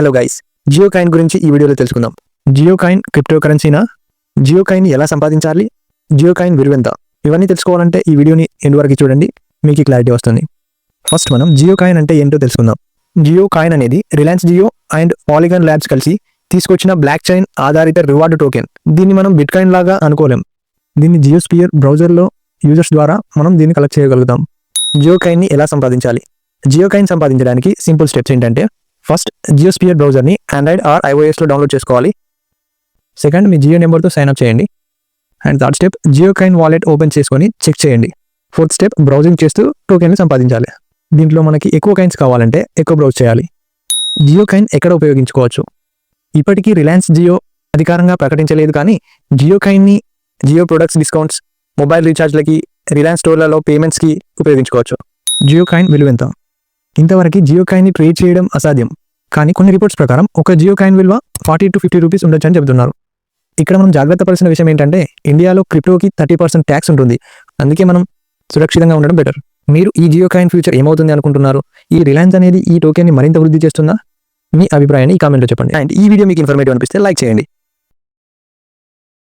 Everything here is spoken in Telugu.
హలో గైస్ జియో కాయిన్ గురించి ఈ వీడియోలో తెలుసుకుందాం. జియో కాయిన్ క్రిప్టో కరెన్సీనా జియో కాయిన్ ఎలా సంపాదించాలి? జియో కాయిన్ విలువెంత? ఇవన్నీ తెలుసుకోవాలంటే ఈ వీడియోని ఎండ్ వరకు చూడండి. మీకు క్లారిటీ వస్తుంది. ఫస్ట్ మనం జియో కాయిన్ అంటే ఏంటో తెలుసుకుందాం. జియో కాయిన్ అనేది Reliance Jio and Polygon Labs కలిసి తీసుకొచ్చిన బ్లాక్ చైన్ ఆధారిత రివార్డ్ టోకెన్ దీన్ని మనం బిట్ కాయిన్ లాగా అనుకోలేం. దీన్ని జియో స్పియర్ బ్రౌజర్లో యూజర్స్ ద్వారా మనం దీన్ని కలెక్ట్ చేయగలుగుతాం. జియో కాయిన్ని ఎలా సంపాదించాలి? జియో కాయిన్ సంపాదించడానికి సింపుల్ స్టెప్స్ ఏంటంటే ఫస్ట్ జియో స్పియర్ బ్రౌజర్ని ఆండ్రాయిడ్ ఆర్ ఐఓఎస్లో డౌన్లోడ్ చేసుకోవాలి. సెకండ్ మీ జియో నెంబర్తో సైన్ అప్ చేయండి. And third step Jio coin wallet open చేసుకొని చెక్ చేయండి. ఫోర్త్ స్టెప్ బ్రౌజింగ్ చేస్తూ టోకెన్ని సంపాదించాలి. దీంట్లో మనకి ఎక్కువ కాయిన్స్ కావాలంటే ఎక్కువ బ్రౌజ్ చేయాలి. జియో కాయిన్ ఎక్కడ ఉపయోగించుకోవచ్చు? ఇప్పటికీ రిలయన్స్ జియో అధికారంగా ప్రకటించలేదు కానీ జియో కాయిన్ని జియో ప్రొడక్ట్స్ డిస్కౌంట్స్ మొబైల్ రీఛార్జ్లకి రిలయన్స్ స్టోర్లలో పేమెంట్స్కి ఉపయోగించుకోవచ్చు. జియో కాయిన్ విలువెంత ఇంతవరకు జియో కాయిన్ని ట్రేడ్ చేయడం అసాధ్యం. కానీ కొన్ని రిపోర్ట్స్ ప్రకారం ఒక జియో కాయిన్ విలువ ఫార్టీ టు ఫిఫ్టీ రూపీస్ ఉండొచ్చని చెబుతున్నారు. ఇక్కడ మనం జాగ్రత్త పడాల్సిన విషయం ఏంటంటే ఇండియాలో క్రిప్టోకి థర్టీ పర్సెంట్ ట్యాక్స్ ఉంటుంది. అందుకే మనం సురక్షితంగా ఉండడం బెటర్. మీరు ఈ జియో కాయిన్ ఫ్యూచర్ ఏమవుతుంది అనుకుంటున్నారు? ఈ రిలయన్స్ అనేది ఈ టోకెన్ని మరింత వృద్ధి చేస్తుందా? మీ అభిప్రాయాన్ని ఈ కామెంట్లో చెప్పండి. అండ్ ఈ వీడియో మీకు ఇన్ఫర్మేటివ్ అనిపిస్తే లైక్ చేయండి.